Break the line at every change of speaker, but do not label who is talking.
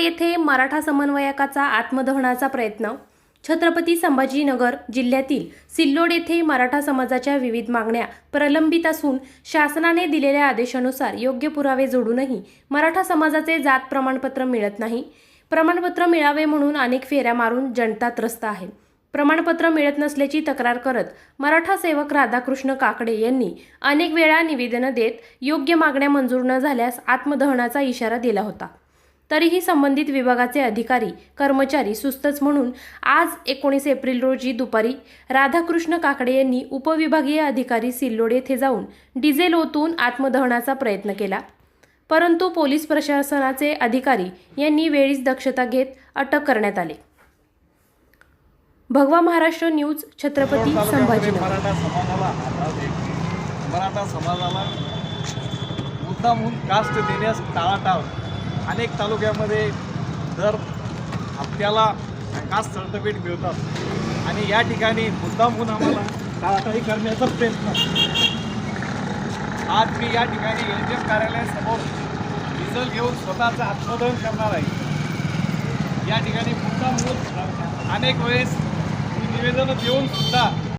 येथे मराठा समन्वयकाचा आत्मदहनाचा प्रयत्न. छत्रपती संभाजीनगर जिल्ह्यातील सिल्लोड येथे मराठा समाजाच्या विविध मागण्या प्रलंबित असून शासनाने दिलेल्या आदेशानुसार योग्य पुरावे जोडूनही मराठा समाजाचे जात प्रमाणपत्र मिळत नाही. प्रमाणपत्र मिळावे म्हणून अनेक फेऱ्या मारून जनता त्रस्त आहे. प्रमाणपत्र मिळत नसल्याची तक्रार करत मराठा सेवक राधाकृष्ण काकडे यांनी अनेक वेळा निवेदनं देत योग्य मागण्या मंजूर न झाल्यास आत्मदहनाचा इशारा दिला होता. तरीही संबंधित विभागाचे अधिकारी कर्मचारी सुस्तच म्हणून आज एकोणीस एप्रिल रोजी दुपारी राधाकृष्ण काकडे यांनी उपविभागीय अधिकारी सिल्लोड येथे जाऊन डिझेल ओतून आत्मदहनाचा प्रयत्न केला. परंतु पोलीस प्रशासनाचे अधिकारी यांनी वेळीच दक्षता घेत अटक करण्यात आले. भगवा महाराष्ट्र न्यूज छत्रपती संभाजीनगर.
मराठा समाजाला मुद्दामहून कास्ट देण्यास टाळाटाळ. अनेक तालुक्यामध्ये दर हप्त्याला कास्ट सर्टिफिकेट मिळतात. आणि या ठिकाणी मुद्दामहून आम्हाला टाळाटाळी करण्याचा प्रयत्न. आज मी या ठिकाणी एल एफ कार्यालयासमोर डिझेल घेऊन स्वतःचं आत्मोदन करणार आहे. या ठिकाणी मुद्दामहून अनेक वेळेस निवेदनं देऊन सुद्धा